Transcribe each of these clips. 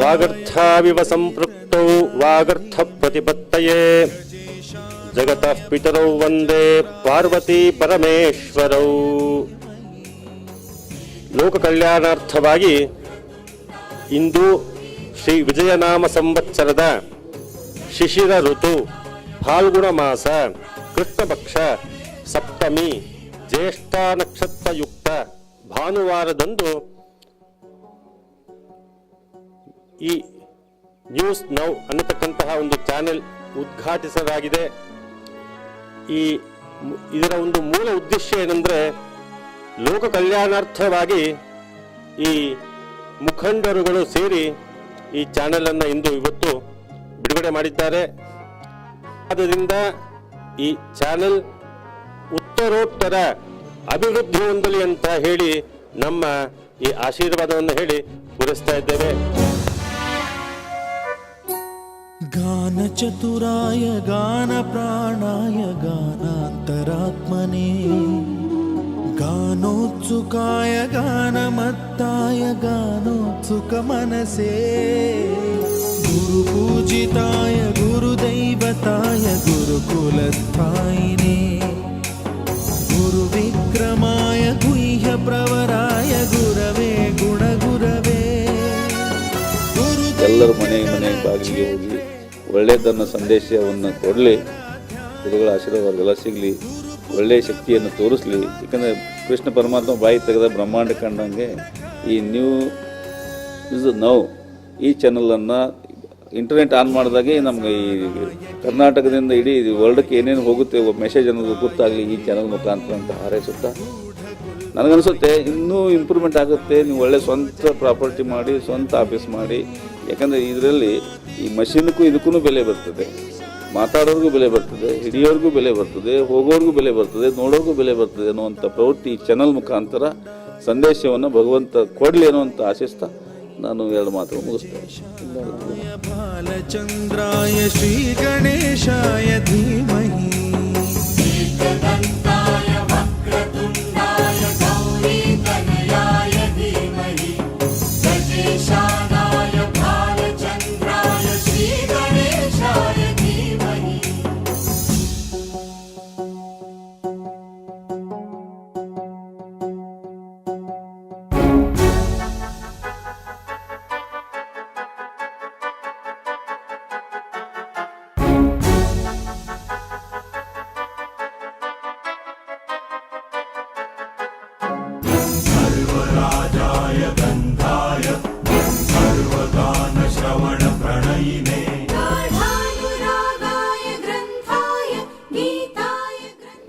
वागर्थाविव सम्पृक्तौ वागर्थ प्रतिपत्तये जगतः पितरौ वन्दे ಪಾರ್ವತಿ ಪರಮೇಶ್ವರೌ ಲೋಕ ಕಲ್ಯಾಣಾರ್ಥವಾಗಿ ಇಂದು ಶ್ರೀ ವಿಜಯನಾಮ ಸಂವತ್ಸರದ ಶಿಶಿರ ಋತು ಫಾಲ್ಗುಣ ಮಾಸ ಕೃಷ್ಣ ಪಕ್ಷ ಸಪ್ತಮಿ ಜ್ಯೇಷ್ಠ ನಕ್ಷತ್ರಯುಕ್ತ ಭಾನುವಾರದಂದು ಈ ನ್ಯೂಸ್ ನೌ ಅನ್ನತಕ್ಕಂತಹ ಒಂದು ಚಾನೆಲ್ ಉದ್ಘಾಟಿಸಲಾಗಿದೆ. ಈ ಇದರ ಒಂದು ಮೂಲ ಉದ್ದೇಶ ಏನೆಂದರೆ ಲೋಕ ಕಲ್ಯಾಣಾರ್ಥವಾಗಿ ಈ ಮುಖಂಡರುಗಳು ಸೇರಿ ಈ ಚಾನೆಲ್ ಅನ್ನು ಇಂದು ಇವತ್ತು ಬಿಡುಗಡೆ ಮಾಡಿದ್ದಾರೆ. ಆದ್ದರಿಂದ ಈ ಚಾನೆಲ್ ಉತ್ತರೋತ್ತರ ಅಭಿವೃದ್ಧಿ ಹೊಂದಲಿ ಅಂತ ಹೇಳಿ ನಮ್ಮ ಈ ಆಶೀರ್ವಾದವನ್ನು ಹೇಳಿ ಪೂರೈಸ್ತಾ ಇದ್ದೇವೆ. गानचतुराय गानप्राणाय गानान्तरात्मने गानोत्सुकाय गानमत्ताय गानोत्सुकमनसे गुरुपूजिताय गुरुदैवताय गुरुकुलस्थायिने गुरुविक्रमाय गुह्यप्रवराय गुरवे गुणगुरवे गुरुदैव ಎಲ್ಲರ ಮನೆ ಮನೆ ಬಾಗಿಲಿಗೆ ಹೋಗಿ ಒಳ್ಳೆಯದನ್ನು ಸಂದೇಶವನ್ನು ಕೊಡಲಿ. ಗುರುಗಳ ಆಶೀರ್ವಾದ ಎಲ್ಲ ಸಿಗಲಿ. ಒಳ್ಳೆಯ ಶಕ್ತಿಯನ್ನು ತೋರಿಸಲಿ. ಯಾಕಂದರೆ ಕೃಷ್ಣ ಪರಮಾತ್ಮ ಬಾಯಿ ತೆಗೆದ ಬ್ರಹ್ಮಾಂಡ ಕಂಡಂಗೆ ಈ ನ್ಯೂ ಇಸ್ ನೌ ಈ ಚಾನಲನ್ನು ಇಂಟರ್ನೆಟ್ ಆನ್ ಮಾಡಿದಾಗೆ ನಮಗೆ ಈ ಕರ್ನಾಟಕದಿಂದ ಇಡೀ ವರ್ಲ್ಡ್ಗೆ ಏನೇನು ಹೋಗುತ್ತೆ ಮೆಸೇಜ್ ಅನ್ನೋದು ಗೊತ್ತಾಗಲಿ ಈ ಚಾನಲ್ ಮುಖಾಂತರ ಅಂತ ಹಾರೈಸುತ್ತಾ. ನನಗನ್ಸುತ್ತೆ ಇನ್ನೂ ಇಂಪ್ರೂವ್ಮೆಂಟ್ ಆಗುತ್ತೆ. ನೀವು ಒಳ್ಳೆ ಸ್ವಂತ ಪ್ರಾಪರ್ಟಿ ಮಾಡಿ, ಸ್ವಂತ ಆಫೀಸ್ ಮಾಡಿ. ಯಾಕಂದರೆ ಇದರಲ್ಲಿ ಈ ಮಷೀನ್ಗೂ ಇದಕ್ಕೂ ಬೆಲೆ ಬರ್ತದೆ. ಮಾತಾಡೋರ್ಗೂ ಬೆಲೆ ಬರ್ತದೆ, ಹಿಡಿಯೋರ್ಗೂ ಬೆಲೆ ಬರ್ತದೆ, ಹೋಗೋರ್ಗೂ ಬೆಲೆ ಬರ್ತದೆ, ನೋಡೋರ್ಗೂ ಬೆಲೆ ಬರ್ತದೆ ಅನ್ನುವಂಥ ಪ್ರವೃತ್ತಿ ಈ ಚಾನಲ್ ಮುಖಾಂತರ ಸಂದೇಶವನ್ನು ಭಗವಂತ ಕೊಡಲಿ ಅನ್ನುವಂಥ ಆಶಿಸ್ತಾ ನಾನು ಎರಡು ಮಾತು ಮುಗಿಸ್ತೇನೆ.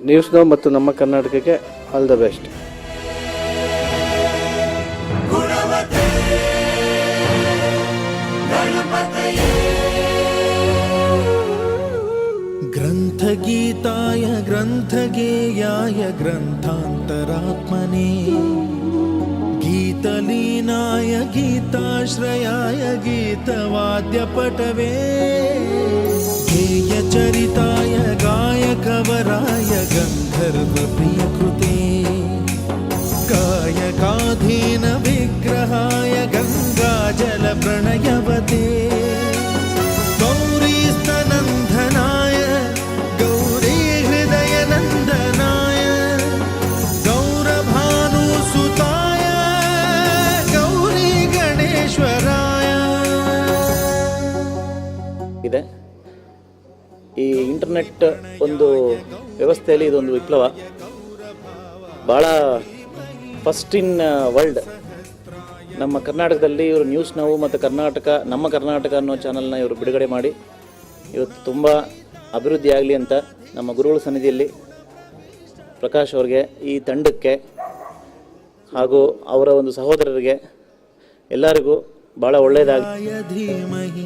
ನ್ಯೂಸ್ ನೌ ಮತ್ತು ನಮ್ಮ ಕರ್ನಾಟಕಕ್ಕೆ ಆಲ್ ದ ಬೆಸ್ಟ್ ग्रन्थगीताय ग्रन्थगेयाय ग्रन्थान्तरात्मने गीतलीनाय गीताश्रयाय गीतवाद्यपटवे गेयचरिताय ಈ ಇಂಟರ್ನೆಟ್ ಒಂದು ವ್ಯವಸ್ಥೆಯಲ್ಲಿ ಇದೊಂದು ವಿಪ್ಲವ. ಭಾಳ ಫಸ್ಟ್ ಇನ್ ವರ್ಲ್ಡ್ ನಮ್ಮ ಕರ್ನಾಟಕದಲ್ಲಿ ಇವರು ನ್ಯೂಸ್ ನಾವು ಮತ್ತು ಕರ್ನಾಟಕ, ನಮ್ಮ ಕರ್ನಾಟಕ ಅನ್ನೋ ಚಾನಲ್ನ ಇವರು ಬಿಡುಗಡೆ ಮಾಡಿ. ಇವತ್ತು ತುಂಬ ಅಭಿವೃದ್ಧಿ ಆಗಲಿ ಅಂತ ನಮ್ಮ ಗುರುಗಳ ಸನ್ನಿಧಿಯಲ್ಲಿ ಪ್ರಕಾಶ್ ಅವ್ರಿಗೆ ಈ ತಂಡಕ್ಕೆ ಹಾಗೂ ಅವರ ಒಂದು ಸಹೋದರರಿಗೆ ಎಲ್ಲರಿಗೂ य धीमहि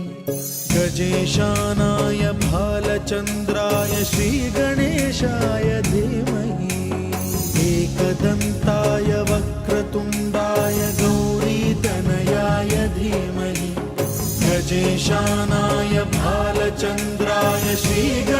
ಗಜೇಶಾನಾಯ भालचन्द्राय ಶ್ರೀ ಗಣೇಶಾಯ ಧೀಮಹಿ ಏಕದಂತಾಯ ವಕ್ರತುಂಡಾಯ ಗೌರೀತನಯಾಯ ಧೀಮಹಿ ಗಜೇಶಾನಾಯ गजेशानाय ಶ್ರೀ श्री